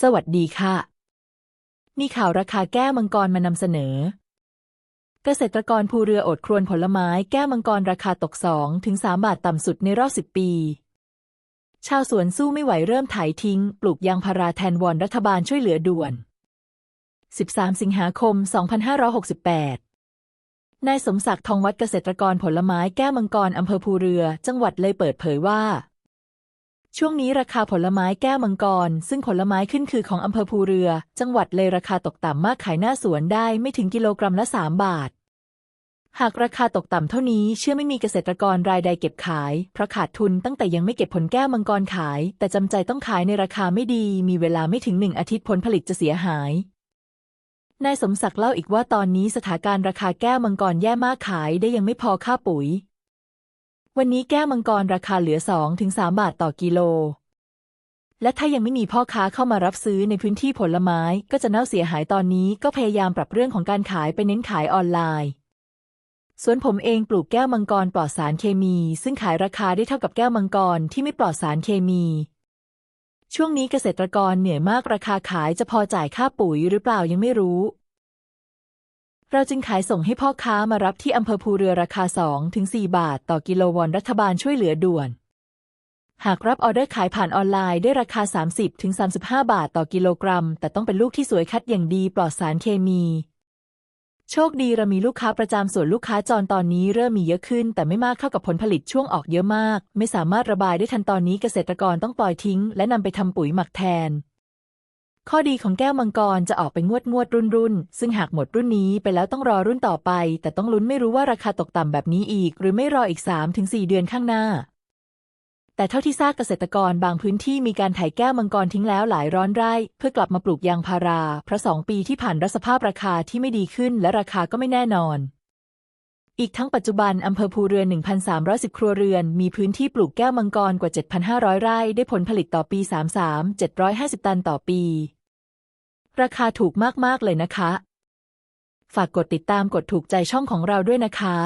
สวัสดีค่ะ มีข่าวราคาแก้มังกรมานำเสนอ เกษตรกรภูเรืออดครวญผลไม้แก้มังกรราคาตก2ถึง3บาทต่ำสุดในรอบ 10 ปี ชาวสวนสู้ไม่ไหวเริ่มไถทิ้ง ปลูกยางพาราแทนวอนรัฐบาลช่วยเหลือด่วน 13 สิงหาคม 2568 นายสมศักดิ์ทองวัดเกษตรกรผลไม้แก้มังกรอำเภอภูเรือ จังหวัดเลยเปิดเผยว่า ช่วงนี้ราคาผลไม้แก้วมังกร ซึ่งผลไม้ขึ้นคือของอำเภอภูเรือ จังหวัดเลยราคาตกต่ำมากขายหน้าสวนได้ไม่ถึงกิโลกรัมละ 3 บาท หากราคาตกต่ำเท่านี้เชื่อไม่มีเกษตรกรรายใดเก็บขาย เพราะขาดทุนตั้งแต่ยังไม่เก็บผลแก้วมังกรขาย แต่จำใจต้องขายในราคาไม่ดี มีเวลาไม่ถึงหนึ่งอาทิตย์ผลผลิตจะเสียหายนายสมศักดิ์เล่าอีกว่าตอนนี้สถานการณ์ราคาแก้วมังกรแย่มากขายได้ยังไม่พอค่าปุ๋ย วันนี้แก้วมังกรราคาเหลือ 2-3 บาทต่อกิโล และถ้ายังไม่มีพ่อค้าเข้ามารับซื้อในพื้นที่ผลไม้ก็จะเน่าเสียหายตอนนี้ก็พยายามปรับเรื่องของการขายไปเน้นขายออนไลน์ส่วนผมเองปลูกแก้วมังกรปลอดสารเคมี ซึ่งขายราคาได้เท่ากับแก้วมังกรที่ไม่ปลอดสารเคมี ช่วงนี้เกษตรกรเหนื่อยมากราคาขายจะพอจ่ายค่าปุ๋ยหรือเปล่ายังไม่รู้ เราจึงขายส่งให้พ่อค้ามารับที่อำเภอภูเรือราคา 2-4 บาท ต่อกิโลวอนรัฐบาลช่วยเหลือด่วน หากรับออเดอร์ขายผ่านออนไลน์ได้ราคา 30-35 บาทต่อกิโลกรัม แต่ต้องเป็นลูกที่สวยคัดอย่างดีปลอดสารเคมี โชคดีเรามีลูกค้าประจำส่วนลูกค้าจรตอนนี้เริ่มมีเยอะขึ้น แต่ไม่มากเท่ากับผลผลิตช่วงออกเยอะมาก ไม่สามารถระบายได้ทันตอนนี้เกษตรกรต้องปล่อยทิ้ง และนำไปทำปุ๋ยหมักแทน ข้อดีของแก้วมังกรจะออกไปงวดงวดรุ่นรุ่น ซึ่งหากหมดรุ่นนี้ไปแล้วต้องรอรุ่นต่อไป แต่ต้องลุ้นไม่รู้ว่าราคาตกต่ำแบบนี้อีก หรือไม่รออีก 3-4 เดือนข้างหน้า แต่เท่าที่ทราบเกษตรกรบางพื้นที่มีการไถแก้วมังกรทิ้งแล้วหลายร้อนไร่ เพื่อกลับมาปลูกยางพารา เพราะสองปีที่ผ่านรัสภาพราคาที่ไม่ดีขึ้น และราคาก็ไม่แน่นอน อีกทั้งปัจจุบันอำเภอภูเรือน1,310 ครัวเรือน มีพื้นที่ปลูกแก้วมังกรกว่า 7,500 ไร่ ได้ผลผลิตต่อปี 33 750 ตันต่อปี ราคาถูกมาก ๆ เลยนะคะ ฝากกดติดตามกดถูกใจช่องของเราด้วยนะคะ